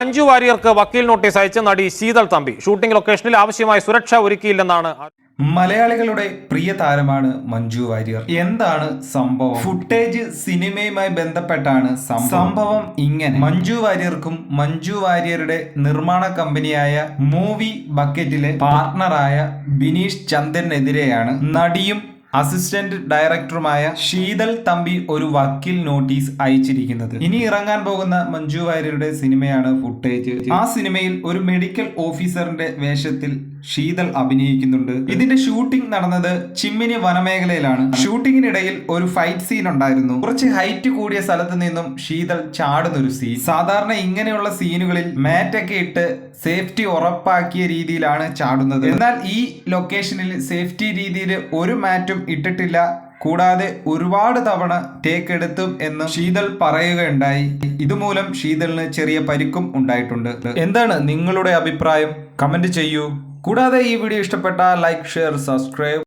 മഞ്ജു വാര്യർക്ക് വക്കീൽ നോട്ടീസ് അയച്ച് നടി ശീതൾ തമ്പി. ഷൂട്ടിംഗ് ലൊക്കേഷനിൽ ആവശ്യമായ സുരക്ഷ ഒരുക്കിയില്ലെന്നാണ് മലയാളികളുടെ പ്രിയ താരമാണ് മഞ്ജു വാര്യർ. എന്താണ് സംഭവം? ഫുട്ടേജ് സിനിമയുമായി ബന്ധപ്പെട്ടാണ് സംഭവം. സംഭവം ഇങ്ങനെ. മഞ്ജു വാര്യർക്കും മഞ്ജു വാര്യരുടെ നിർമ്മാണ കമ്പനിയായ മൂവി ബക്കറ്റിലെ പാർട്ണറായ ബിനീഷ് ചന്ദ്രനെതിരെയാണ് നടിയും അസിസ്റ്റന്റ് ഡയറക്ടറുമായ ശീതൾ തമ്പി ഒരു വക്കീൽ നോട്ടീസ് അയച്ചിരിക്കുന്നത്. ഇനി ഇറങ്ങാൻ പോകുന്ന മഞ്ജു വാര്യരുടെ സിനിമയാണ് ഫുട്ടേജ്. ആ സിനിമയിൽ ഒരു മെഡിക്കൽ ഓഫീസറിന്റെ വേഷത്തിൽ ശീതൾ അഭിനയിക്കുന്നുണ്ട്. ഇതിന്റെ ഷൂട്ടിംഗ് നടന്നത് ചിമ്മിനി വനമേഖലയിലാണ്. ഷൂട്ടിങ്ങിനിടയിൽ ഒരു ഫൈറ്റ് സീൻ ഉണ്ടായിരുന്നു കുറച്ച് ഹൈറ്റ് കൂടിയ സ്ഥലത്ത് നിന്നും ശീതൾ ചാടുന്ന ഒരു സീൻ. സാധാരണ ഇങ്ങനെയുള്ള സീനുകളിൽ മാറ്റൊക്കെ ഇട്ട് സേഫ്റ്റി ഉറപ്പാക്കിയ രീതിയിലാണ് ചാടുന്നത്. എന്നാൽ ഈ ലൊക്കേഷനിൽ സേഫ്റ്റി രീതിയിൽ ഒരു മാറ്റും ഇട്ടിട്ടില്ല. കൂടാതെ ഒരുപാട് തവണ ടേക്ക് എടുത്തും എന്ന് ശീതൾ പറയുകയുണ്ടായി. ഇതുമൂലം ശീതളിന് ചെറിയ പരിക്കും ഉണ്ടായിട്ടുണ്ട്. എന്താണ് നിങ്ങളുടെ അഭിപ്രായം? കമന്റ് ചെയ്യൂ. കൂടാതെ ഈ വീഡിയോ ഇഷ്ടപ്പെട്ട ലൈക്ക് ഷെയർ സബ്സ്ക്രൈബ്.